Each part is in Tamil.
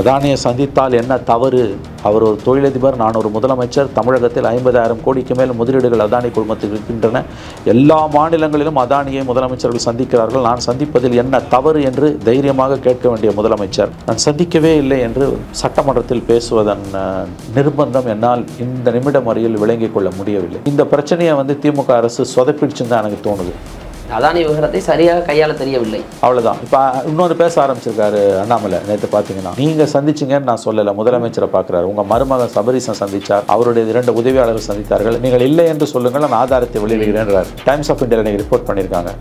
அதானியை சந்தித்தால் என்ன தவறு? அவர் ஒரு தொழிலதிபர் நான் ஒரு முதலமைச்சர். தமிழகத்தில் ஐம்பதாயிரம் கோடிக்கு மேல் முதலீடுகள் அதானி குழுமத்தில் இருக்கின்றன. எல்லா மாநிலங்களிலும் அதானியை முதலமைச்சர்கள் சந்திக்கிறார்கள். நான் சந்திப்பதில் என்ன தவறு என்று தைரியமாக கேட்க வேண்டிய முதலமைச்சர். நான் சந்திக்கவே இல்லை என்று சட்டமன்றத்தில் பேசுவதன் நிர்பந்தம் என்னால் இந்த நிமிடம் வரையில் விளங்கிக் கொள்ள முடியவில்லை. இந்த பிரச்சனையை வந்து திமுக அரசு சொதப்பிடுச்சுன்னு தான் எனக்கு தோணுது. அதானி விவகாரத்தை சரியாக கையாள தெரியவில்லை. அவ்வளவுதான். இப்போ இன்னொரு பேச ஆரம்பிச்சிருக்காரு அண்ணாமலை நேற்று பார்த்தீங்கன்னா நீங்கள் சந்திச்சிங்கன்னு நான் சொல்லலை. முதலமைச்சரை பார்க்குறாரு உங்கள் மருமகன் சபரிசன் சந்திச்சார். அவருடைய இரண்டு உதவியாளர்கள் சந்தித்தார்கள். நீங்கள் இல்லை என்று சொல்லுங்கள். நான் ஆதாரத்தை வெளியிடுகிறேன்றார். டைம்ஸ் ஆஃப் இந்தியாவில் ரிப்போர்ட் பண்ணியிருக்காங்க.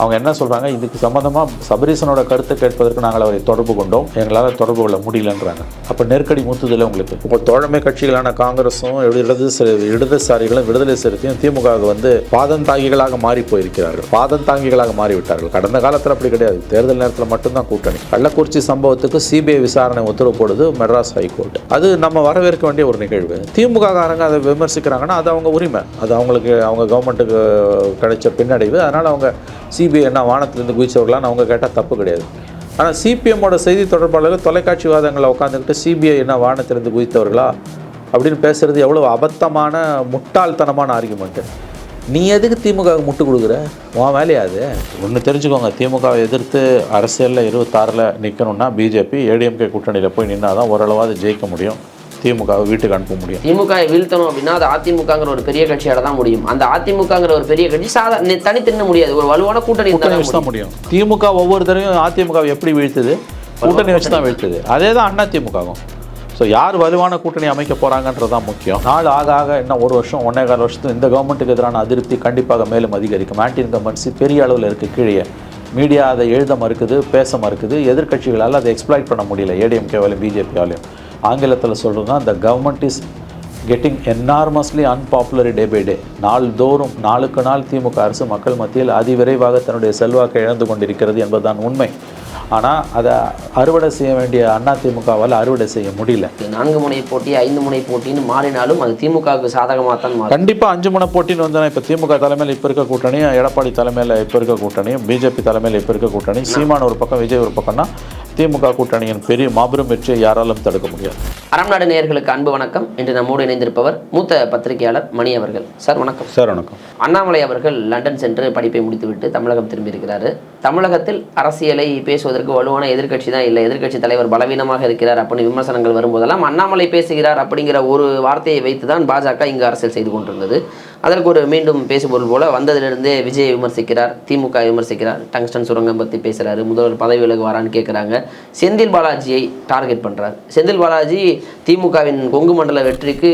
அவங்க என்ன சொல்கிறாங்க இதுக்கு சம்மந்தமாக சபரீசனோட கருத்தை கேட்பதற்கு நாங்கள் அவரை தொடர்பு கொண்டோம். எங்களால் தொடர்பு கொள்ள முடியலன்றாங்க. அப்போ நெருக்கடி மூத்ததில்லை உங்களுக்கு இப்போ தோழமை கட்சிகளான காங்கிரஸும் இடதுசாரி இடதுசாரிகளும் விடுதலை சிறுத்தையும் திமுகவுக்கு வந்து பாதந்தாங்கிகளாக மாறி போயிருக்கிறார்கள். பாதந்தாங்கிகளாக மாறிவிட்டார்கள். கடந்த காலத்தில் அப்படி கிடையாது. தேர்தல் நேரத்தில் மட்டும்தான் கூட்டணி. கள்ளக்குறிச்சி சம்பவத்துக்கு சிபிஐ விசாரணை உத்தரவு போடுது மெட்ராஸ் ஹைகோர்ட். அது நம்ம வரவேற்க வேண்டிய ஒரு நிகழ்வு. திமுக காரங்க அதை விமர்சிக்கிறாங்கன்னா அது அவங்க உரிமை. அது அவங்களுக்கு அவங்க கவர்மெண்ட்டுக்கு கிடைச்ச பின்னடைவு. அதனால் அவங்க சிபிஐ என்ன வானத்திலிருந்து குதிச்சவர்களான்னு அவங்க கேட்டால் தப்பு கிடையாது. ஆனால் சிபிஎம்மோட செய்தி தொடர்பாளர்கள் தொலைக்காட்சி வாதங்களில் உட்காந்துக்கிட்டு சிபிஐ என்ன வானத்திலிருந்து குதித்தவர்களா அப்படின்னு பேசுகிறது எவ்வளோ அபத்தமான முட்டாள்தனமான ஆர்குமெண்ட்டு நீ எதுக்கு திமுக முட்டு கொடுக்குற? உன் வேலையாது ஒன்று தெரிஞ்சுக்கோங்க. திமுகவை எதிர்த்து அரசியலில் இருபத்தாறில் நிற்கணும்னா பிஜேபி ஏடிஎம்கே கூட்டணியில் போய் நின்னா தான் ஓரளவாவது ஜெயிக்க முடியும். திமுகவை வீட்டுக்கு அனுப்ப முடியும். திமுக வீழ்த்தணும் அப்படின்னா அது அதிமுகங்கிற ஒரு பெரிய கட்சியால தான் முடியும். அந்த அதிமுகங்கிற ஒரு பெரிய கட்சி சாதா நி- தனித்து நின்று முடியாது. ஒரு வலுவான கூட்டணி தான் முடியும். திமுக ஒவ்வொரு தடவையும் அதிமுக எப்படி வீழ்த்துது? கூட்டணி வச்சு தான் வீழ்த்துது. அதே தான் அண்ணா திமுகவும். ஸோ யார் வலுவான கூட்டணி அமைக்க போகிறாங்கன்றது தான் முக்கியம். நாள் ஆக ஆக இன்னும் ஒரு வருஷம் ஒன்றே கால் வருஷத்துக்கு இந்த கவர்மெண்ட்டுக்கு எதிரான அதிருப்தி கண்டிப்பாக மேலும் அதிகரிக்கும். ஆன்டி இன்கம்பன்சி பெரிய அளவில் இருக்குது கீழே. மீடியா அதை எழுத மறுக்குது பேச மறுக்குது. எதிர்க்கட்சிகளால் அதை எக்ஸ்ப்ளாய்ட் பண்ண முடியல. ஏடிஎம்கேவாலையும் பிஜேபியாலையும் ஆங்கிலத்தில் சொல்கிறதுனா the government is getting enormously unpopular day by day நாள்தோறும் நாளுக்கு நாள் திமுக அரசு மக்கள் மத்தியில் அதிவிரைவாக தன்னுடைய செல்வாக்கை இழந்து கொண்டிருக்கிறது என்பதுதான் உண்மை. ஆனால் அதை அறுவடை செய்ய வேண்டிய அண்ணா திமுகவால் அறுவடை செய்ய முடியல. நான்கு முனை போட்டி ஐந்து முனை போட்டின்னு மாறினாலும் அது திமுகவுக்கு சாதகமாக தான் கண்டிப்பாக அஞ்சு முனை போட்டின்னு வந்தா இப்போ திமுக தலைமையில் இப்போ இருக்க கூட்டணி எடப்பாடி தலைமையில் இப்போ இருக்க கூட்டணி பிஜேபி தலைமையில் இப்போ இருக்க கூட்டணி சீமான் ஒரு பக்கம் விஜய் ஒரு பக்கம்னா திமுக கூட்டணியின் பெரிய மாபெரும் வெற்றியை யாராலும் தடுக்க முடியாது. அறம் நாடு நேயர்களுக்கு அன்பு வணக்கம். இன்று நம்மோடு இணைந்திருப்பவர் மூத்த பத்திரிகையாளர் மணி அவர்கள். சார் வணக்கம். சார் வணக்கம். அண்ணாமலை அவர்கள் லண்டன் சென்று படிப்பை முடித்துவிட்டு தமிழகம் திரும்பியிருக்கிறாரு தமிழகத்தில் அரசியலை பேசுவதற்கு வலுவான எதிர்க்கட்சி தான் இல்லை. எதிர்க்கட்சி தலைவர் பலவீனமாக இருக்கிறார் அப்படின்னு விமர்சனங்கள் வரும்போதெல்லாம் அண்ணாமலை பேசுகிறார் அப்படிங்கிற ஒரு வார்த்தையை வைத்து தான் பாஜக இங்கு அரசியல் செய்து கொண்டிருந்தது. அதற்கு ஒரு மீண்டும் பேசுபொருள் போல வந்ததிலிருந்தே விஜய் விமர்சிக்கிறார் திமுக விமர்சிக்கிறார். டங்ஸ்டன் சுரங்கம் பற்றி பேசுகிறாரு முதல்வர் பதவி விலகுவாரான்னு கேட்குறாங்க செந்தில் பாலாஜியை டார்கெட் பண்ணுறார் செந்தில் பாலாஜி திமுகவின் கொங்கு மண்டல வெற்றிக்கு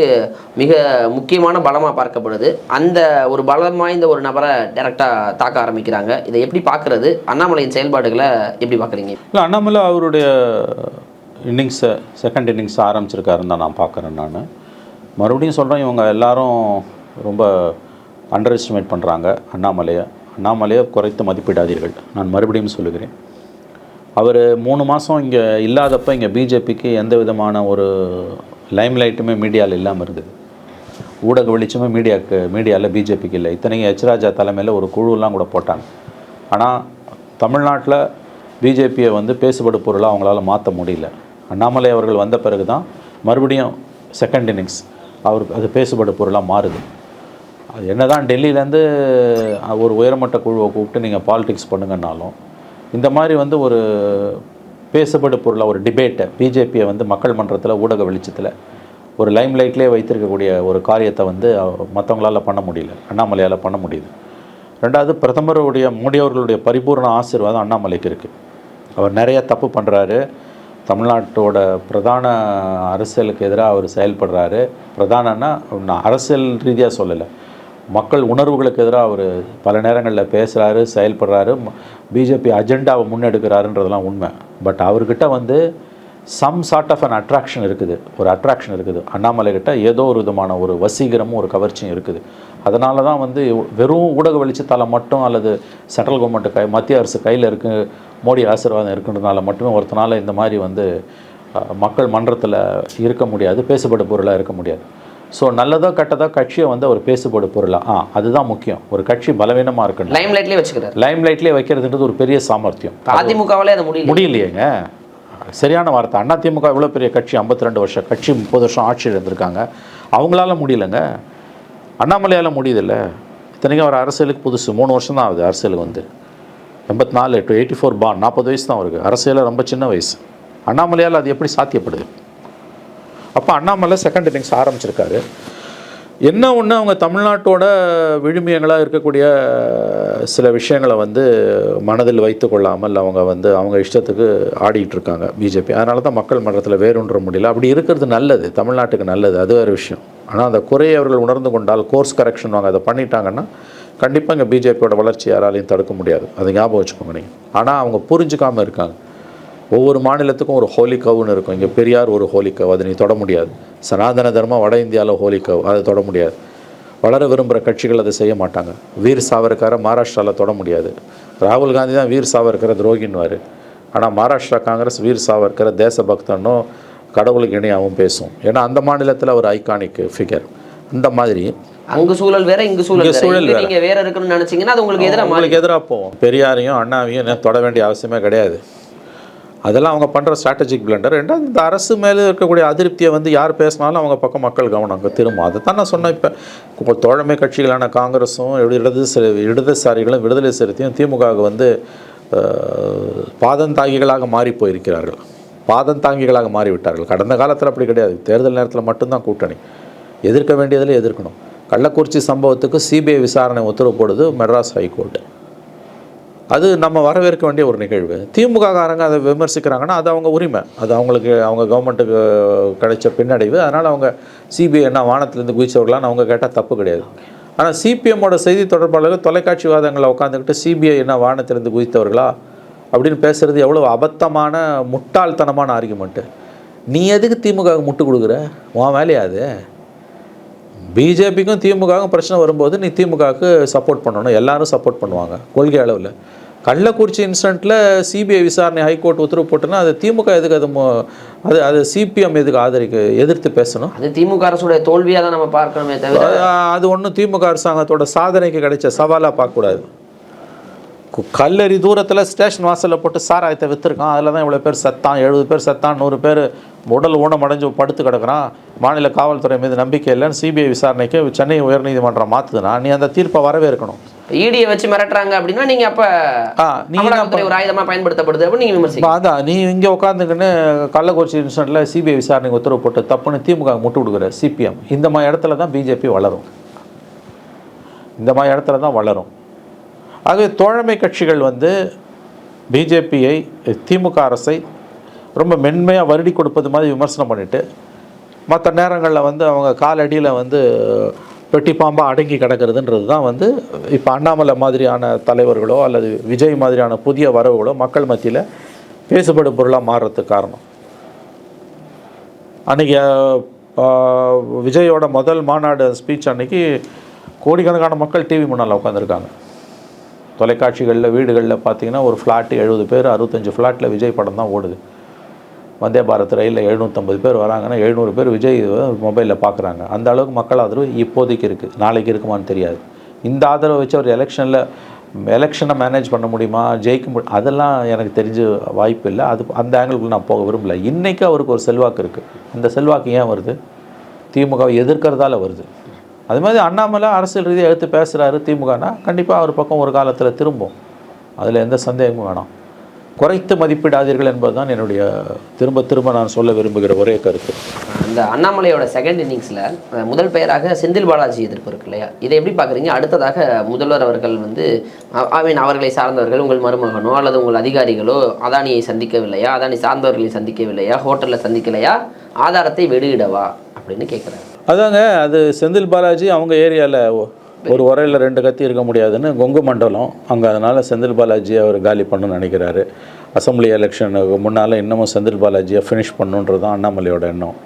மிக முக்கியமான பலமாக பார்க்கப்படுது. அந்த ஒரு பலம் வாய்ந்த ஒரு நபரை டைரெக்டாக தாக்க ஆரம்பிக்கிறாங்க. இதை எப்படி பார்க்குறது அண்ணாமலையின் செயல்பாடுகளை எப்படி பார்க்குறீங்க இல்லை அண்ணாமலை அவருடைய இன்னிங்ஸை செகண்ட் இன்னிங்ஸ் ஆரம்பிச்சிருக்காருன்னு தான் நான் பார்க்குறேன் நான். மறுபடியும் சொல்கிறேன் இவங்க எல்லாரும் ரொம்ப அண்டர் எஸ்டிமேட் பண்ணுறாங்க அண்ணாமலையை. அண்ணாமலையை குறைத்து மதிப்பிடாதீர்கள். நான் மறுபடியும் சொல்லுகிறேன். அவர் மூணு மாதம் இங்கே இல்லாதப்போ இங்கே பிஜேபிக்கு எந்த விதமான ஒரு லைம்லைட்டுமே மீடியாவில் இல்லாமல் இருந்தது. ஊடக வெளிச்சமே மீடியாவுக்கு மீடியாவில் பிஜேபிக்கு இல்லை. இத்தனைக்கும் ஹெச்ராஜா தலைமையில் ஒரு குழுலாம் கூட போட்டாங்க. ஆனால் தமிழ்நாட்டில் பிஜேபியை வந்து பேசுபடு பொருளாக அவங்களால மாற்ற முடியல. அண்ணாமலை அவர்கள் வந்த பிறகு தான் மறுபடியும் செகண்ட் இன்னிங்ஸ் அவருக்கு அது பேசுபடு பொருளாக மாறுது. அது என்ன தான் டெல்லியிலேருந்து ஒரு உயர்மட்ட குழுவை கூப்பிட்டு நீங்கள் பாலிடிக்ஸ் பண்ணுங்கன்னாலும் இந்த மாதிரி வந்து ஒரு பேசப்படு பொருளாக ஒரு டிபேட்டை பிஜேபியை வந்து மக்கள் மன்றத்தில் ஊடக வெளிச்சத்தில் ஒரு லைம் லைட்லேயே வைத்திருக்கக்கூடிய ஒரு காரியத்தை வந்து மற்றவங்களால பண்ண முடியல. அண்ணாமலையால் பண்ண முடியுது. ரெண்டாவது பிரதமருடைய மோடி அவர்களுடைய பரிபூர்ண ஆசீர்வாதம் அண்ணாமலைக்கு இருக்குது அவர் நிறைய தப்பு பண்ணுறாரு தமிழ்நாட்டோட பிரதான அரசியலுக்கு எதிராக அவர் செயல்படுறாரு. பிரதானன்னா நான் அரசியல் ரீதியாக சொல்லலை. மக்கள் உணர்வுகளுக்கு எதிராக அவர் பல நேரங்களில் பேசுகிறாரு செயல்படுறாரு பிஜேபி அஜெண்டாவை முன்னெடுக்கிறாருன்றதெல்லாம் உண்மை. பட் அவர்கிட்ட வந்து some sort of an attraction இருக்குது. ஒரு அட்ராக்ஷன் இருக்குது. அண்ணாமலை கிட்ட ஏதோ ஒரு விதமான ஒரு வசீகரமும் ஒரு கவர்ச்சியும் இருக்குது. அதனால தான் வந்து வெறும் ஊடக வெளிச்சத்தால் மட்டும் அல்லது சென்ட்ரல் கவர்மெண்ட் கை மத்திய அரசு கையில் இருக்கு மோடி ஆசீர்வாதம் இருக்குன்றதுனால மட்டுமே ஒருத்தனால இந்த மாதிரி வந்து மக்கள் மன்றத்தில் இருக்க முடியாது பேசுபடு பொருளாக இருக்க முடியாது. ஸோ நல்லதோ கெட்டதோ கட்சியை வந்து ஒரு பேசுபடு பொருளாக ஆ அதுதான் முக்கியம். ஒரு கட்சி பலவீனமாக இருக்கணும். லைம் லைட்லேயே வச்சுக்கிறார். லைம் லைட்லேயே வைக்கிறதுன்றது ஒரு பெரிய சாமர்த்தியம். அதிமுகவாலே அதை முடியல. முடியலையேங்க. சரியான வார்த்தை. அண்ணா திமுக இவ்வளோ பெரிய கட்சி 52 ரெண்டு வருஷம் கட்சி முப்பது வருஷம் ஆட்சியில் இருந்திருக்காங்க அவங்களால முடியலங்க. அண்ணாமலையால் முடியுதில்ல. இத்தனைக்கும் அவர் அரசியலுக்கு புதுசு. மூணு வருஷம் தான் ஆகுது அரசியலுக்கு வந்து. எண்பத்தி நாலு டு எயிட்டி ஃபோர் பான் நாற்பது வயசு தான் அவருக்கு. அரசியலில் ரொம்ப சின்ன வயசு. அண்ணாமலையால் அது எப்படி சாத்தியப்படுது? அப்போ அண்ணாமலை செகண்ட் இன்னிங்ஸ் ஆரம்பிச்சிருக்காரு. என்ன ஒன்று அவங்க தமிழ்நாட்டோட விழுமியங்களாக இருக்கக்கூடிய சில விஷயங்களை வந்து மனதில் வைத்து கொள்ளாமல் அவங்க வந்து அவங்க இஷ்டத்துக்கு ஆடிட்டு இருக்காங்க பிஜேபி. அதனால தான் மக்கள் மன்றத்தில் வேறுன்ற முடியல. அப்படி இருக்கிறது நல்லது தமிழ்நாட்டுக்கு நல்லது அது வேறு விஷயம். ஆனால் அந்த குறையை அவர்கள் உணர்ந்து கொண்டால் கோர்ஸ் கரெக்ஷன் வாங்க அதை பண்ணிட்டாங்கன்னா கண்டிப்பாக இங்கே பிஜேபியோட வளர்ச்சி யாராலையும் தடுக்க முடியாது. அதை ஞாபகம் வச்சுக்கோங்க நீங்கள் ஆனால் அவங்க புரிஞ்சுக்காமல் இருக்காங்க. ஒவ்வொரு மாநிலத்துக்கும் ஒரு ஹோலி கவுன்னு இருக்கும். இங்கே பெரியார் ஒரு ஹோலி கவ் அதை நீ தொட முடியாது. சனாதன தர்மம் வட இந்தியாவில் ஹோலி கவ் அதை தொட முடியாது. வளர விரும்புகிற கட்சிகள் அதை செய்ய மாட்டாங்க. வீர் சாவர்கரை மகாராஷ்டிராவில் தொட முடியாது. ராகுல் காந்தி தான் வீர் சாவர்கரை துரோகின்வார் ஆனால் மகாராஷ்டிரா காங்கிரஸ் வீர் சாவர்கரை தேசபக்தனோ கடவுளுக்கு இணையாகவும் பேசும். ஏன்னா அந்த மாநிலத்தில் ஒரு ஐகானிக் ஃபிகர் இந்த மாதிரி. அங்கு சூழல் வேற இங்கு சூழல் சூழல் வேற. நீங்க வேற இருக்கணும்னு நினைச்சீங்கன்னா அது உங்களுக்கு எதிராக மாறி அவங்களுக்கு எதிராக போவோம். பெரியாரையும் அண்ணாவையும் தொட வேண்டிய அவசியமே கிடையாது. அதெல்லாம் அவங்க பண்ணுற ஸ்ட்ராட்டஜிக் பிளண்டர் ரெண்டாவது இந்த அரசு மேலே இருக்கக்கூடிய அதிருப்தியை வந்து யார் பேசினாலும் அவங்க பக்கம் மக்கள் கவனம் அங்கே திரும்ப அதை தான் நான் சொன்னேன் இப்போ. தோழமை கட்சிகளான காங்கிரஸும் இடதுசாரி இடதுசாரிகளும் விடுதலை சிறுத்தையும் திமுகவுக்கு வந்து பாதந்தாங்கிகளாக மாறி போயிருக்கிறார்கள். பாதந்தாங்கிகளாக மாறிவிட்டார்கள் கடந்த காலத்தில் அப்படி கிடையாது. தேர்தல் நேரத்தில் மட்டும்தான் கூட்டணி. எதிர்க்க வேண்டியதில் எதிர்க்கணும். கள்ளக்குறிச்சி சம்பவத்துக்கு சிபிஐ விசாரணை உத்தரவு போடுது மெட்ராஸ் ஹைகோர்ட்டு. அது நம்ம வரவேற்க வேண்டிய ஒரு நிகழ்வு. திமுக காரங்க அதை விமர்சிக்கிறாங்கன்னா அது அவங்க உரிமை. அது அவங்களுக்கு அவங்க கவர்மெண்ட்டுக்கு கிடைச்ச பின்னடைவு. அதனால் அவங்க சிபிஐ என்ன வானத்திலேருந்து குதிச்சவர்களான்னு அவங்க கேட்டால் தப்பு கிடையாது. ஆனால் சிபிஎம்மோட செய்தி தொடர்பாளர்கள் தொலைக்காட்சி வாதங்களில் உட்காந்துக்கிட்டு சிபிஐ என்ன வானத்திலிருந்து குதித்தவர்களா அப்படின்னு பேசுகிறது எவ்வளோ அபத்தமான முட்டாள்தனமான ஆர்குமெண்ட்டு நீ எதுக்கு திமுக முட்டு கொடுக்குற? உன் வேலையாது பிஜேபிக்கும் திமுகவுக்கும் பிரச்சனை வரும்போது நீ திமுகவுக்கு சப்போர்ட் பண்ணணும். எல்லாரும் சப்போர்ட் பண்ணுவாங்க. கொள்கை அளவில். கள்ளக்குறிச்சி இன்சிடெண்ட்டில் சிபிஐ விசாரணை ஹைகோர்ட் உத்தரவு போட்டுன்னா அது திமுக எதுக்கு அது அது அது சிபிஎம் எதுக்கு ஆதரிக்க எதிர்த்து பேசணும்? அது திமுக அரசுடைய தோல்வியா தான் நம்ம பார்க்கணுமே தவிர அது- ஒன்றும் திமுக அரசாங்கத்தோட சாதனைக்கு கிடைச்ச சவாலாக பார்க்கக்கூடாது கல்லறி தூரத்தில் ஸ்டேஷன் வாசலில் போட்டு சாராயத்தை விற்றுருக்கான் அதில் தான் இவ்வளோ பேர் செத்தான் எழுபது பேர் செத்தான் நூறு பேர் உடல் ஊனம் அடைஞ்சு படுத்து கிடக்குறான். மாநில காவல்துறை மீது நம்பிக்கை இல்லைன்னு சிபிஐ விசாரணைக்கு சென்னை உயர்நீதிமன்றம் மாற்றுதுன்னா நீ அந்த தீர்ப்பை வரவே இருக்கணும் ஈடியை வச்சு மிரட்டுறாங்க அப்படின்னா நீங்க அப்ப ஆ நீ என்ன அமலாக்கத்துறை ஒரு ஆயுதமா பயன்படுத்தப்படுது அப்படின்னு நீங்க அதான் நீ இங்கே உட்காந்துக்கின்னு கள்ளக்குறிச்சி இன்சிடெண்ட்டில் சிபிஐ விசாரணைக்கு உத்தரவு போட்டு தப்புன்னு திமுக முட்டு கொடுக்குற சிபிஎம். இந்த மாதிரி இடத்துல தான் பிஜேபி வளரும். இந்த மாதிரி இடத்துல தான் வளரும். ஆகவே தோழமை கட்சிகள் வந்து பிஜேபியை திமுக அரசை ரொம்ப மென்மையாக வருடி கொடுப்பது மாதிரி விமர்சனம் பண்ணிவிட்டு மற்ற நேரங்களில் வந்து அவங்க காலடியில் வந்து பெட்டி பாம்பாக அடங்கி கிடக்கிறதுன்றது தான் வந்து இப்போ அண்ணாமலை மாதிரியான தலைவர்களோ அல்லது விஜய் மாதிரியான புதிய வரவுகளோ மக்கள் மத்தியில் பேசுபடு பொருளாக மாறுறதுக்கு காரணம். அன்றைக்கி விஜயோட முதல் மாநாடு ஸ்பீச் அன்னைக்கு கோடிக்கணக்கான மக்கள் டிவி முன்னால் உட்காந்துருக்காங்க தொலைக்காட்சிகளில் வீடுகளில் பார்த்தீங்கன்னா ஒரு ஃப்ளாட்டு எழுபது பேர் அறுபத்தஞ்சு ஃப்ளாட்டில் விஜய் படம் தான் ஓடுது. வந்தே பாரத் ரயிலில் எழுநூற்றம்பது பேர் வராங்கன்னா எழுநூறு பேர் விஜய் மொபைலில் பார்க்குறாங்க. அந்த அளவுக்கு மக்கள் ஆதரவு இப்போதைக்கு இருக்குது நாளைக்கு இருக்குமான்னு தெரியாது. இந்த ஆதரவை வச்சு அவர் எலெக்ஷனில் எலெக்ஷனை மேனேஜ் பண்ண முடியுமா? ஜெயிக்க முடியும் அதெல்லாம் எனக்கு தெரிஞ்ச வாய்ப்பு இல்லை. அது அந்த ஆங்கிளுக்குள்ள நான் போக விரும்பல. இன்றைக்கி அவருக்கு ஒரு செல்வாக்கு இருக்குது அந்த செல்வாக்கு ஏன் வருது? திமுகவை எதிர்க்கிறதால வருது. அது மாதிரி அண்ணாமலை அரசியல் ரீதியாக எடுத்து பேசுகிறாரு திமுகனா கண்டிப்பாக அவர் பக்கம் ஒரு காலத்தில் திரும்பும். அதில் எந்த சந்தேகமும் வேணாம். குறைத்து மதிப்பிடாதீர்கள் என்பதுதான் என்னுடைய திரும்ப திரும்ப நான் சொல்ல விரும்புகிற ஒரே கருத்து. அந்த அண்ணாமலையோட செகண்ட் இன்னிங்ஸில் முதல் பெயராக செந்தில் பாலாஜி எதிர்ப்பு இருக்கு இல்லையா? இதை எப்படி பார்க்குறீங்க? அடுத்ததாக முதல்வர் அவர்கள் வந்து ஐ மீன் அவர்களை சார்ந்தவர்கள் உங்கள் மருமகனோ அல்லது உங்கள் அதிகாரிகளோ அதானியை சந்திக்கவில்லையா? அதானி சார்ந்தவர்களை சந்திக்கவில்லையா? ஹோட்டலில் சந்திக்கலையா? ஆதாரத்தை வெளியிடவா? அப்படின்னு கேட்குறாரு அதாங்க அது செந்தில் பாலாஜி அவங்க ஏரியாவில் ஒரு உரையில் ரெண்டு கத்தி இருக்க முடியாதுன்னு கொங்கு மண்டலம் அங்கே அதனால் செந்தில் பாலாஜி அவர் காலி பண்ணணும்னு நினைக்கிறாரு. அசம்பிளி எலெக்ஷனுக்கு முன்னால் இன்னமும் செந்தில் பாலாஜியை ஃபினிஷ் பண்ணுன்றது தான் அண்ணாமலையோட எண்ணம்.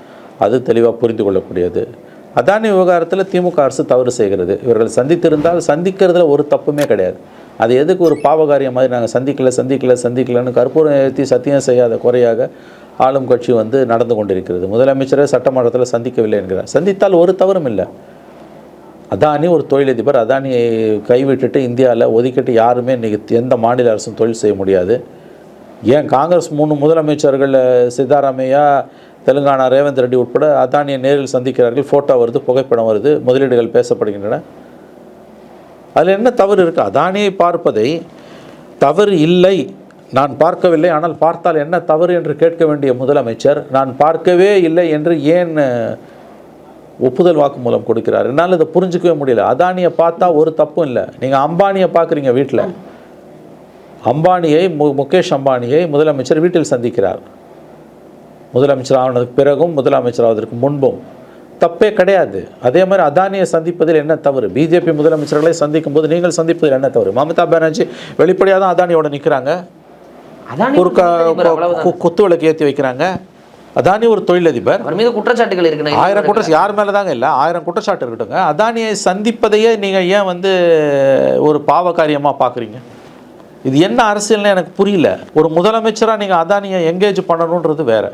அது தெளிவாக புரிந்து கொள்ளக்கூடியது. அதானி விவகாரத்தில் திமுக அரசு தவறு செய்கிறது. இவர்கள் சந்தித்திருந்தால் சந்திக்கிறதுல ஒரு தப்புமே கிடையாது. அது எதுக்கு ஒரு பாவகாரியம் மாதிரி நாங்கள் சந்திக்கல சந்திக்கல சந்திக்கலன்னு கற்பூரம் ஏற்றி சத்தியம் செய்யாத குறையாக ஆளும் கட்சி வந்து நடந்து கொண்டிருக்கிறது. முதலமைச்சரே சட்டமன்றத்தில் சந்திக்கவில்லை என்கிறார். சந்தித்தால் ஒரு தவறும் இல்லை. அதானி ஒரு தொழிலதிபர் அதானியை கைவிட்டுட்டு இந்தியாவில் ஒதுக்கிட்டு யாருமே இன்றைக்கி எந்த மாநில அரசும் தொழில் செய்ய முடியாது. ஏன் காங்கிரஸ் மூணு முதலமைச்சர்கள் சித்தாராமையா தெலுங்கானா ரேவந்த் ரெட்டி உட்பட அதானியை நேரில் சந்திக்கிறார்கள் ஃபோட்டோ வருது புகைப்படம் வருது முதலீடுகள் பேசப்படுகின்றன. அதில் என்ன தவறு இருக்குது அதானியை பார்ப்பதை தவறு இல்லை. நான் பார்க்கவில்லை ஆனால் பார்த்தால் என்ன தவறு என்று கேட்க வேண்டிய முதலமைச்சர் நான் பார்க்கவே இல்லை என்று ஏன் ஒப்புதல் வாக்குமூலம் கொடுக்கிறார்? என்னால் இதை புரிஞ்சிக்கவே முடியல. அதானியை பார்த்தா ஒரு தப்பும் இல்லை. நீங்கள் அம்பானியை பார்க்குறீங்க வீட்டில். அம்பானியை மு முகேஷ் அம்பானியை முதலமைச்சர் வீட்டில் சந்திக்கிறார். முதலமைச்சர் ஆனதுக்கு பிறகும் முதலமைச்சர் ஆவதற்கு முன்பும். தப்பே கிடையாது. அதே மாதிரி அதானியை சந்திப்பதில் என்ன தவறு? பிஜேபி முதலமைச்சர்களை சந்திக்கும் போது நீங்கள் சந்திப்பதில் என்ன தவறு? மமதா பானர்ஜி வெளிப்படையாக தான் அதானியோட நிற்கிறாங்க ஒரு குத்து விளக்கு ஏற்றி வைக்கிறாங்க. அதானி ஒரு தொழிலதிபர். அவர் மீது குற்றச்சாட்டுகள் இருக்கு. ஆயிரம் குற்ற யார் மேலே தாங்க இல்லை? ஆயிரம் குற்றச்சாட்டு இருக்கட்டுங்க அதானியை சந்திப்பதையே நீங்கள் ஏன் வந்து ஒரு பாவ காரியமாக பார்க்குறீங்க இது என்ன அரசியல்னு எனக்கு புரியல. ஒரு முதலமைச்சராக நீங்கள் அதானியை எங்கேஜ் பண்ணணுன்றது வேற.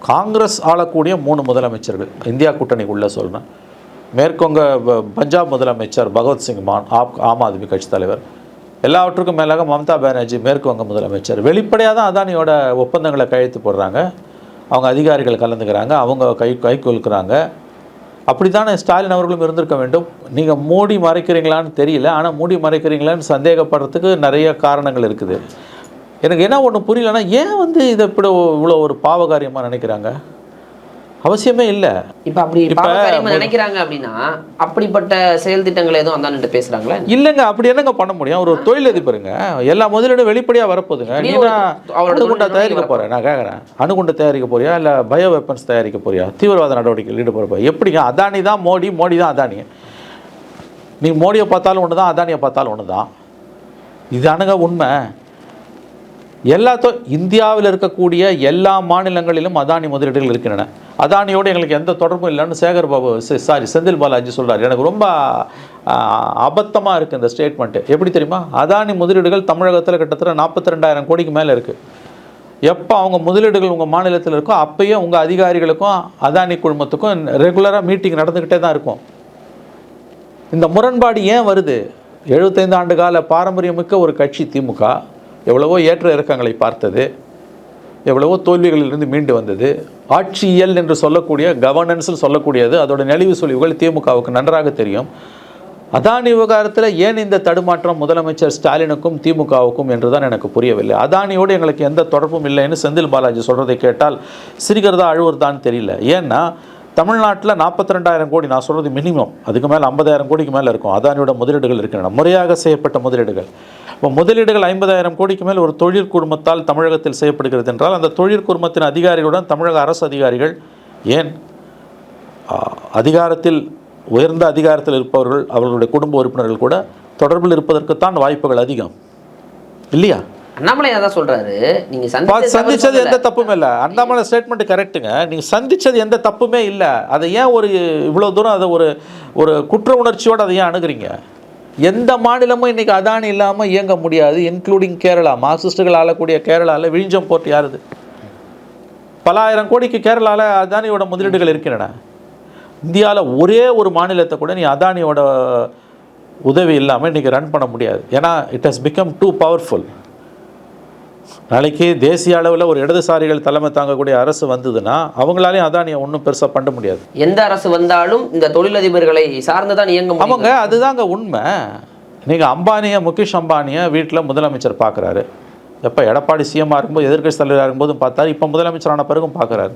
காங்கிரஸ் ஆளக்கூடிய மூணு முதலமைச்சர்கள். இந்தியா கூட்டணிக்குள்ளே சொல்கிறேன் மேற்கொங்க ப- பஞ்சாப் முதலமைச்சர் பகவத்சிங் மான் ஆப் ஆம் ஆத்மி கட்சி தலைவர். எல்லாவற்றுக்கும் மேலாக மம்தா பானர்ஜி மேற்கு வங்க முதலமைச்சர். வெளிப்படையாக தான் அதானியோட ஒப்பந்தங்களை கையெழுத்து போடுறாங்க. அவங்க அதிகாரிகள் கலந்துக்கிறாங்க. அவங்க கை கை கொள்கிறாங்க அப்படி தானே ஸ்டாலின் அவர்களும் இருந்திருக்க வேண்டும். நீங்கள் மூடி மறைக்கிறீங்களான்னு தெரியல. ஆனால் மூடி மறைக்கிறீங்களான்னு சந்தேகப்படுறதுக்கு நிறைய காரணங்கள் இருக்குது. எனக்கு என்ன ஒன்று புரியலன்னா ஏன் வந்து இதை இப்படி இவ்வளோ ஒரு பாவகாரியமாக நினைக்கிறாங்க? அவசியமே இல்லை. இப்ப அப்படி இப்ப- நினைக்கிறாங்க அப்படின்னா அப்படிப்பட்ட செயல் திட்டங்கள் எதுவும் அந்தாண்டு பேசுறாங்களா இல்லைங்க அப்படி என்னங்க பண்ண முடியும்? ஒரு தொழிலதிபருங்க. எல்லா முதலீடும் வெளிப்படையாக வரப்போகுதுங்க. இப்படி நீனா அணுகுண்டை தயாரிக்க. போகிறேன் நான் கேட்குறேன் அணுகுண்டை தயாரிக்க போறியா? இல்லை பயோ வெப்பன்ஸ் தயாரிக்க போறியா? தீவிரவாத நடவடிக்கைகள் ஈடுபட எப்படிங்க? அதானி தான் மோடி மோடி தான் அதானி. நீ மோடியை பார்த்தாலும் ஒன்று தான் அதானியை பார்த்தாலும் ஒன்று தான் இதானுங்க உண்மை. எல்லாத்தோ இந்தியாவில் இருக்கக்கூடிய எல்லா மாநிலங்களிலும் அதானி முதலீடுகள் இருக்கின்றன. அதானியோடு எங்களுக்கு எந்த தொடர்பும் இல்லைன்னு சேகர் பாபு சாரி செந்தில் பாலாஜி சொல்கிறார் எனக்கு ரொம்ப அபத்தமாக இருக்குது இந்த ஸ்டேட்மெண்ட்டு எப்படி தெரியுமா? அதானி முதலீடுகள் தமிழகத்தில் கிட்டத்தட்ட நாற்பத்தி ரெண்டாயிரம் கோடிக்கு மேலே இருக்குது எப்போ அவங்க முதலீடுகள் உங்கள் மாநிலத்தில் இருக்கோ அப்போயே உங்கள் அதிகாரிகளுக்கும் அதானி குழுமத்துக்கும் ரெகுலராக மீட்டிங் நடந்துக்கிட்டே தான் இருக்கும். இந்த முரண்பாடு ஏன் வருது? எழுபத்தைந்து ஆண்டு கால பாரம்பரியமிக்க ஒரு கட்சி திமுக. எவ்வளவோ ஏற்ற இறக்கங்களை பார்த்தது எவ்வளவோ தோல்விகளிலிருந்து மீண்டு வந்தது. ஆட்சியல் என்று சொல்லக்கூடிய கவர்னன்ஸ்னு சொல்லக்கூடியது அதோட நெளிவு சொலிவுகள் திமுகவுக்கு நன்றாக தெரியும். அதானி விவகாரத்தில் ஏன் இந்த தடுமாற்றம் முதலமைச்சர் ஸ்டாலினுக்கும் திமுகவுக்கும் என்று தான் எனக்கு புரியவில்லை. அதானியோடு எங்களுக்கு எந்த தொடர்பும் இல்லைன்னு செந்தில் பாலாஜி சொல்கிறதை கேட்டால் சிரிக்கிறதா அழுவுறதான்னு தெரியல. ஏன்னா தமிழ்நாட்டில் நாற்பத்தி ரெண்டாயிரம் கோடி நான் சொல்கிறது மினிமம் அதுக்கு மேலே ஐம்பதாயிரம் கோடிக்கு மேலே இருக்கும். அதானியோட முதலீடுகள் இருக்கின்றன முறையாக செய்யப்பட்ட முதலீடுகள். இப்போ முதலீடுகள் ஐம்பதாயிரம் கோடிக்கு மேல் ஒரு தொழிற் குழுமத்தால் தமிழகத்தில் செய்யப்படுகிறது என்றால் அந்த தொழிற் குழுமத்தின் அதிகாரிகளுடன் தமிழக அரசு அதிகாரிகள் ஏன்? அதிகாரத்தில் உயர்ந்த அதிகாரத்தில் இருப்பவர்கள் அவர்களுடைய குடும்ப உறுப்பினர்கள் கூட தொடர்பில் இருப்பதற்குத்தான் வாய்ப்புகள் அதிகம். இல்லையா? அண்ணாமலை அதான் சொல்றாரு. நீங்க சந்திச்சது எந்த தப்புமே இல்லை. அண்ணாமலை ஸ்டேட்மெண்ட் கரெக்ட்டுங்க நீங்கள் சந்திச்சது எந்த தப்புமே இல்லை. அதை ஏன் ஒரு இவ்வளோ தூரம் அதை ஒரு ஒரு குற்ற உணர்ச்சியோடு அதை ஏன் அணுகுறீங்க? எந்த மாநிலமும் இன்றைக்கி அதானி இல்லாமல் இயங்க முடியாது இன்க்ளூடிங் கேரளா. மார்க்சிஸ்டுகள் ஆளக்கூடிய கேரளாவில் விழிஞ்சம் போர்ட் யாருது? பலாயிரம் கோடிக்கு கேரளாவில் அதானியோட முதலீடுகள் இருக்கின்றன. இந்தியாவில் ஒரே ஒரு மாநிலத்தை கூட நீ அதானியோட உதவி இல்லாமல் இன்றைக்கி ரன் பண்ண முடியாது. ஏன்னா it has become too powerful நாளைக்கு தேசிய அளவில் ஒரு இடதுசாரிகள் தலைமை தாங்கக்கூடிய அரசு வந்ததுன்னா அவங்களாலையும் அதானியை ஒன்றும் பெருசாக பண்ண முடியாது. எந்த அரசு வந்தாலும் இந்த தொழிலதிபர்களை சார்ந்துதான் இயங்க முடியும். அவங்க அதுதாங்க உண்மை. நீங்கள் அம்பானியை முகேஷ் அம்பானியை வீட்டில் முதலமைச்சர் பார்க்குறாரு எப்போ எடப்பாடி சிஎம்மாக இருக்கும்போது எதிர்க்கட்சி தலைவராக இருக்கும்போதும் பார்த்தாரு. இப்போ முதலமைச்சரான பிறகும் பார்க்குறாரு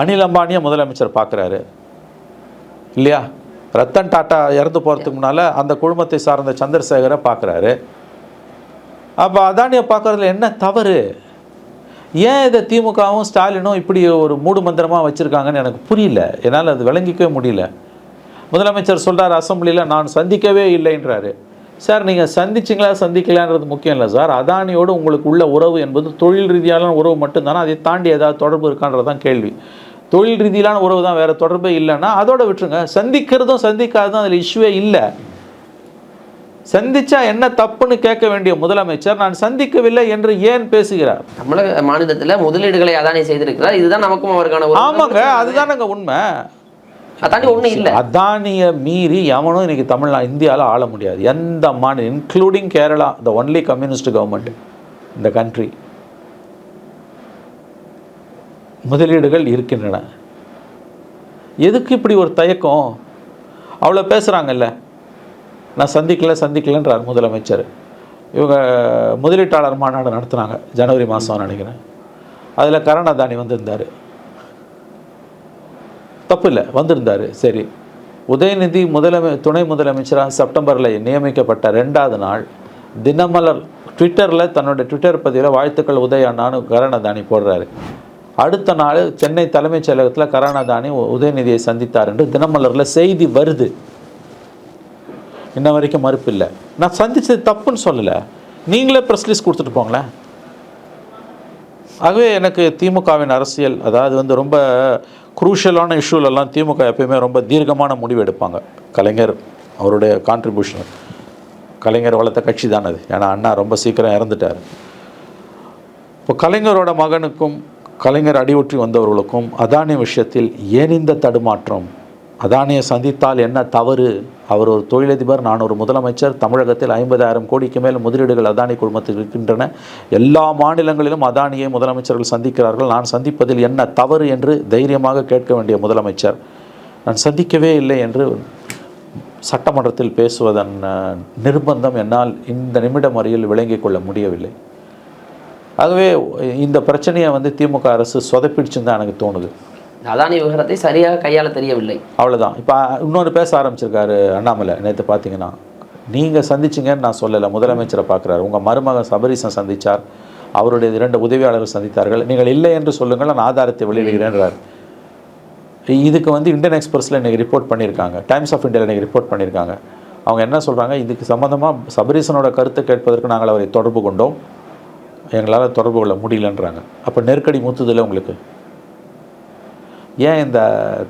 அனில் அம்பானியை முதலமைச்சர் பார்க்குறாரு இல்லையா? ரத்தன் டாட்டா இறந்து போகிறதுக்கு முன்னால் அந்த குழுமத்தை சார்ந்த சந்திரசேகரை பார்க்குறாரு அப்போ அதானியை பார்க்குறதுல என்ன தவறு? ஏன் இதை திமுகவும் ஸ்டாலினும் இப்படி ஒரு மூடு மந்திரமாக வச்சுருக்காங்கன்னு எனக்கு புரியல. என்னால் அது விளங்கிக்கவே முடியல. முதலமைச்சர் சொல்கிறார் அசம்பிளியில் நான் சந்திக்கவே இல்லைன்றாரு. சார் நீங்கள் சந்திச்சிங்களா சந்திக்கலான்றது முக்கியம் இல்லை சார். அதானியோடு உங்களுக்கு உள்ள உறவு என்பது தொழில் ரீதியான உறவு மட்டும்தானே? அதை தாண்டி ஏதாவது தொடர்பு இருக்கான்றது தான் கேள்வி. தொழில் ரீதியிலான உறவு தான் வேறு தொடர்பே இல்லைன்னா அதோட விட்டுருங்க. சந்திக்கிறதும் சந்திக்காததும் அதில் இஷ்யூவே இல்லை. சந்திச்சா என்ன தப்புன்னு கேட்க வேண்டிய முதலமைச்சர் நான் சந்திக்கவில்லை என்று ஏன் பேசுகிறார்? தமிழக மாநிலத்துல முதலீடுகளை அதானி செய்திருக்கிறார். இதுதான் நமக்கும் அவருக்கான ஆமாங்க அதுதானங்க உண்மை. ஒண்ணும் இல்ல. அதானியை மீறி எவனும் இன்னைக்கு தமிழ்நா இந்தியாவில் ஆள முடியாது. எந்த மாநிலம் including Kerala the only communist government இந்த கண்ட்ரி முதலீடுகள் இருக்கின்றன. எதுக்கு இப்படி ஒரு தயக்கம்? அவ்வளோ பேசுகிறாங்கல்ல நான் சந்திக்கல சந்திக்கலன்றார் முதலமைச்சர். இவங்க முதலீட்டாளர் மாநாடு நடத்துனாங்க ஜனவரி மாதம் நினைக்கிறேன். அதில் கருணாதானி வந்திருந்தார். தப்பு இல்லை வந்திருந்தார் சரி. உதயநிதி முதலமை துணை முதலமைச்சராக செப்டம்பரில் நியமிக்கப்பட்ட ரெண்டாவது நாள் தினமலர் ட்விட்டரில் தன்னுடைய ட்விட்டர் பதிவில் வாழ்த்துக்கள் உதயண்ணான்னு கருணாதானி போடுறாரு. அடுத்த நாள் சென்னை தலைமைச் செயலகத்தில் கருணாதானி உதயநிதியை சந்தித்தார் என்று தினமலரில் செய்தி வருது. இன்ன வரைக்கும் மறுப்பு இல்லை. நான் சந்தித்தது தப்புன்னு சொல்லலை. நீங்களே ப்ரெஸ் லிஸ்ட் கொடுத்துட்டு போங்களேன். ஆகவே எனக்கு திமுகவின் அரசியல் அதாவது வந்து ரொம்ப குரூஷியலான இஷ்யூலெல்லாம் திமுக எப்பயுமே ரொம்ப தீர்க்கமான முடிவு எடுப்பாங்க. கலைஞர் அவருடைய கான்ட்ரிபியூஷன் கலைஞர் வளர்த்த கட்சி தான் அது. ஏன்னா அண்ணா ரொம்ப சீக்கிரம் இறந்துட்டார். இப்போ கலைஞரோட மகனுக்கும் கலைஞர் அடியொற்றி வந்தவர்களுக்கும் அதானி விஷயத்தில் ஏன் இந்த தடுமாற்றம்? அதானியை சந்தித்தால் என்ன தவறு? அவர் ஒரு தொழிலதிபர் நான் ஒரு முதலமைச்சர். தமிழகத்தில் ஐம்பதாயிரம் கோடிக்கு மேல் முதலீடுகள் அதானி குழுமத்தில் இருக்கின்றன. எல்லா மாநிலங்களிலும் அதானியை முதலமைச்சர்கள் சந்திக்கிறார்கள். நான் சந்திப்பதில் என்ன தவறு என்று தைரியமாக கேட்க வேண்டிய முதலமைச்சர். நான் சந்திக்கவே இல்லை என்று சட்டமன்றத்தில் பேசுவதன் நிர்பந்தம் என்னால் இந்த நிமிடம் வரையில் விளங்கிக் கொள்ள முடியவில்லை. ஆகவே இந்த பிரச்சனையை வந்து திமுக அரசு சொதப்பிடுச்சுன்னு தான் எனக்கு தோணுது. அதானி விவகாரத்தை சரியாக கையாள தெரியவில்லை. அவ்வளோதான் இப்போ இன்னொரு பேச ஆரம்பிச்சிருக்காரு அண்ணாமலை நேற்று பார்த்தீங்கன்னா நீங்கள் சந்திச்சிங்கன்னு நான் சொல்லலை. முதலமைச்சரை பார்க்குறாரு உங்கள் மருமகன் சபரீசன் சந்தித்தார் அவருடைய இரண்டு உதவியாளர்கள் சந்தித்தார்கள். நீங்கள் இல்லை என்று சொல்லுங்கள் நான் ஆதாரத்தை வெளியிடுகிறேன்றார். இதுக்கு வந்து இந்தியன் எக்ஸ்பிரஸில் இன்றைக்கி ரிப்போர்ட் பண்ணியிருக்காங்க. டைம்ஸ் ஆஃப் இந்தியாவில் இன்றைக்கி ரிப்போர்ட் பண்ணியிருக்காங்க. அவங்க என்ன சொல்கிறாங்க இதுக்கு சம்மந்தமாக சபரீசனோட கருத்தை கேட்பதற்கு நாங்கள் அவரை தொடர்பு கொண்டோம். எங்களால் தொடர்பு கொள்ள முடியலன்றாங்க. அப்போ நெருக்கடி மூத்துதில்லை உங்களுக்கு? ஏன் இந்த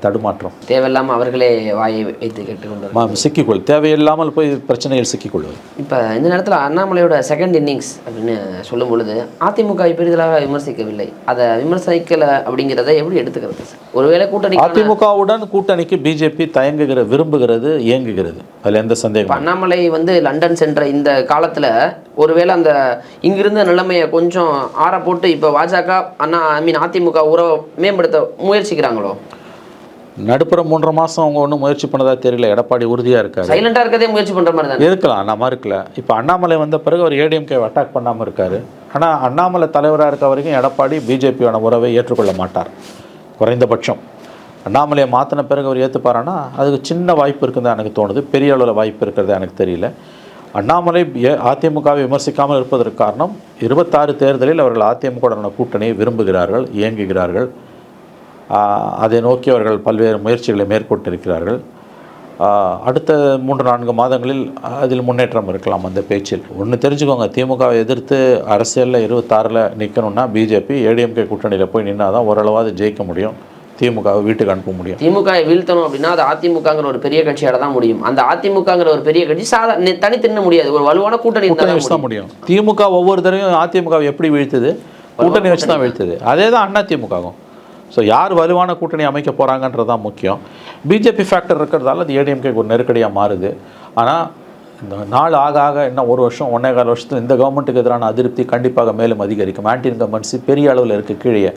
தடுமாற்றம்? தேவையில்லாமல் அவர்களே வாயை வைத்து கேட்டுக்கொண்டு சிக்கிக்கொள். தேவையில்லாமல் போய் பிரச்சனையில் சிக்கிக்கொள்வது இப்போ இந்த நேரத்தில் அண்ணாமலையோட செகண்ட் இன்னிங்ஸ் அப்படின்னு சொல்லும் பொழுது அதிமுக பெரிதலாக விமர்சிக்கவில்லை. அதை விமர்சிக்கலை அப்படிங்கிறத எப்படி எடுத்துக்கிறது? ஒருவேளை கூட்டணி அதிமுகவுடன் கூட்டணிக்கு பிஜேபி தயங்குகிற விரும்புகிறது இயங்குகிறது. அதில் எந்த சந்தேகம் அண்ணாமலை வந்து லண்டன் சென்ற இந்த காலத்தில் ஒருவேளை அந்த இங்கிருந்த நிலைமையை கொஞ்சம் ஆற போட்டு இப்போ பாஜக அண்ணா ஐ மீன் அதிமுக உறவை மேம்படுத்த முயற்சிக்கிறாங்களோ நடுப்புற மூன்றரை மாதம் அவங்க ஒன்றும் முயற்சி பண்ணதா தெரியல. எடப்பாடி உறுதியாக இருக்காரு. சைலண்டாக இருக்கதே முயற்சி பண்ணுற மாதிரி தானே? இருக்கலாம் நான் மறுக்கல. இப்போ அண்ணாமலை வந்த பிறகு அவர் ஏடிஎம்கே அட்டாக் பண்ணாமல் இருக்காரு. ஆனால் அண்ணாமலை தலைவராக இருக்க வரைக்கும் எடப்பாடி பிஜேபியோட உறவை ஏற்றுக்கொள்ள மாட்டார். குறைந்தபட்சம். அண்ணாமலையை மாற்றின பிறகு அவர் ஏற்றுப்பாரானா அதுக்கு சின்ன வாய்ப்பு இருக்குன்னு தான் எனக்கு தோணுது. பெரிய அளவில் வாய்ப்பு இருக்கிறது எனக்கு தெரியல. அண்ணாமலை அதிமுகவை விமர்சிக்காமல் இருப்பதற்கு காரணம் இருபத்தாறு தேர்தலில் அவர்கள் அதிமுகவுடனான கூட்டணியை விரும்புகிறார்கள் இயங்குகிறார்கள். அதை நோக்கி அவர்கள் பல்வேறு முயற்சிகளை மேற்கொண்டிருக்கிறார்கள். அடுத்த மூன்று நான்கு மாதங்களில் அதில் முன்னேற்றம் இருக்கலாம் அந்த பேச்சில். ஒன்று தெரிஞ்சுக்கோங்க திமுகவை எதிர்த்து அரசியலில் இருபத்தாறில் நிற்கணும்னா பிஜேபி ஏடிஎம்கே கூட்டணியில் போய் நின்னா தான் ஓரளவாவது ஜெயிக்க முடியும். திமுகவை வீட்டுக்கு அனுப்ப முடியும். திமுக வீழ்த்தணும் அப்படின்னா அது அதிமுகங்கிற ஒரு பெரிய கட்சியால தான் முடியும். அந்த அதிமுகங்கிற ஒரு பெரிய கட்சி சாதா நி- தனித்து நின்று முடியாது. ஒரு வலுவான கூட்டணி தான் வச்சு தான் முடியும். திமுக ஒவ்வொரு தடவையும் அதிமுகவை எப்படி வீழ்த்துது? கூட்டணி வச்சு தான் வீழ்த்துது. அதே தான் அண்ணா திமுகவும். ஸோ யார் வலுவான கூட்டணி அமைக்க போகிறாங்கன்றது தான் முக்கியம். பிஜேபி ஃபேக்டர் இருக்கிறதால அது ஏடிஎம்கே ஒரு நெருக்கடியாக மாறுது. ஆனால் இந்த நாள் ஆக ஆக இன்னும் ஒரு வருஷம் ஒன்றே கால வருஷத்தில் இந்த கவர்மெண்ட்டுக்கு எதிரான அதிருப்தி கண்டிப்பாக மேலும் அதிகரிக்கும். ஆன்டி இன்கம்பன்சி பெரிய அளவில் இருக்குது கீழே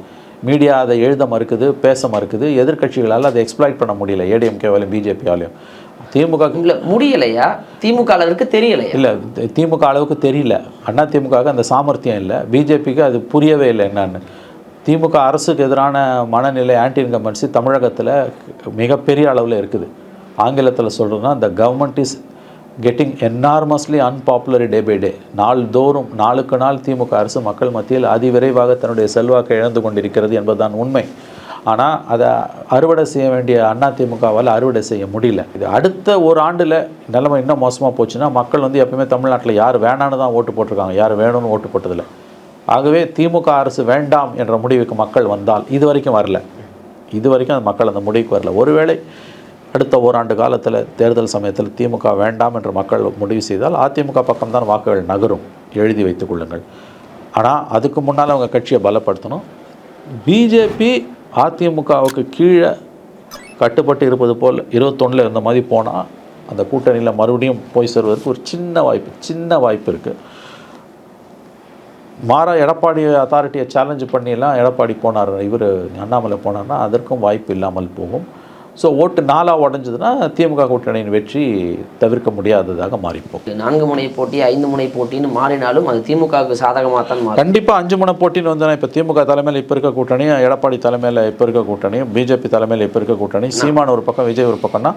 மீடியா அதை எழுத மறுக்குது பேச மறுக்குது. எதிர்க்கட்சிகளால் அதை எக்ஸ்ப்ளாய்ட் பண்ண முடியல ஏடிஎம்கேவாலையும் பிஜேபியாலையும் திமுக இல்ல முடியலையா? திமுக அளவிற்கு தெரியலையா? இல்லை திமுக அளவுக்கு தெரியல. அண்ணா திமுகவுக்கு அந்த சாமர்த்தியம் இல்லை. பிஜேபிக்கு அது புரியவே இல்லை என்னன்னு. திமுக அரசுக்கு எதிரான மனநிலை ஆன்டி இன்கம்பன்சி தமிழகத்தில் மிகப்பெரிய அளவில் இருக்குது. ஆங்கிலத்தில் சொல்கிறதுனா இந்த government is getting enormously unpopular day by day நாள்தோறும் நாளுக்கு நாள் திமுக அரசு மக்கள் மத்தியில் அதிவிரைவாக தன்னுடைய செல்வாக்கை இழந்து கொண்டிருக்கிறது என்பதுதான் உண்மை. ஆனால் அதை அறுவடை செய்ய வேண்டிய அண்ணா திமுகவால் அறுவடை செய்ய முடியல. இது அடுத்த ஒரு ஆண்டில் நிலைமை இன்னும் மோசமாக போச்சுன்னா மக்கள் வந்து எப்பவுமே தமிழ்நாட்டில் யார் வேணான்னு தான் ஓட்டு போட்டிருக்காங்க. யார் வேணும்னு ஓட்டு போட்டதில்லை. ஆகவே திமுக அரசு வேண்டாம் என்ற முடிவுக்கு மக்கள் வந்தால் இது வரைக்கும் வரல. இது வரைக்கும் அந்த மக்கள் அந்த முடிவுக்கு வரல. ஒருவேளை அடுத்த ஓராண்டு காலத்தில் தேர்தல் சமயத்தில் திமுக வேண்டாம் என்று மக்கள் முடிவு செய்தால் அதிமுக பக்கம்தான் வாக்குகள் நகரும். எழுதி வைத்துக் கொள்ளுங்கள். ஆனால் அதுக்கு முன்னால் அவங்க கட்சியை பலப்படுத்தணும். பிஜேபி அதிமுகவுக்கு கீழே கட்டுப்பட்டு இருப்பது போல் இருபத்தொன்னில் இருந்த மாதிரி போனால் அந்த கூட்டணியில் மறுபடியும் போய் சேருவதற்கு ஒரு சின்ன வாய்ப்பு சின்ன வாய்ப்பு இருக்குது மாறா எடப்பாடி அத்தாரிட்டியை சேலஞ்சு பண்ணியெல்லாம் எடப்பாடி போனார். இவர் அண்ணாமலை போனார்னா அதற்கும் வாய்ப்பு இல்லாமல் போகும். ஸோ ஓட்டு நாலாக உடஞ்சதுன்னா திமுக கூட்டணியின் வெற்றி தவிர்க்க முடியாததாக மாறிப்போகும் நான்கு முனை போட்டி ஐந்து முனை போட்டின்னு மாறினாலும் அது திமுகவுக்கு சாதகமாக தான் மாறும். கண்டிப்பாக அஞ்சு முனை போட்டின்னு வந்தோன்னா இப்போ திமுக தலைமையில் இப்போ இருக்க கூட்டணி எடப்பாடி தலைமையில் இப்போ இருக்க கூட்டணி பிஜேபி தலைமையில் இப்போ இருக்க கூட்டணி சீமான் ஒரு பக்கம் விஜய் ஒரு பக்கம்னா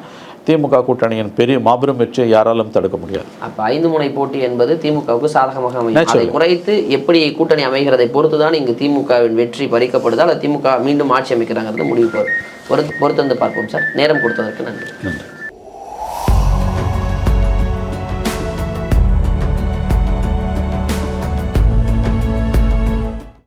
திமுக கூட்டணியின் பெரிய மாபெரும் வெற்றியை யாராலும் தடுக்க முடியாது. அப்ப ஐந்து முனை போட்டி என்பது திமுகவுக்கு சாதகமாக அமையும். அதை குறைத்து எப்படி கூட்டணி அமைகிறதை பொறுத்து தான் இங்கு திமுகவின் வெற்றி பறிக்கப்படுதா அல்லது திமுக மீண்டும் ஆட்சி அமைக்கிறாங்கிறது முடிவு பொறு- பொறுத்து பொறுத்து வந்து பார்ப்போம் சார். நேரம் கொடுத்ததற்கு நன்றி. நன்றி.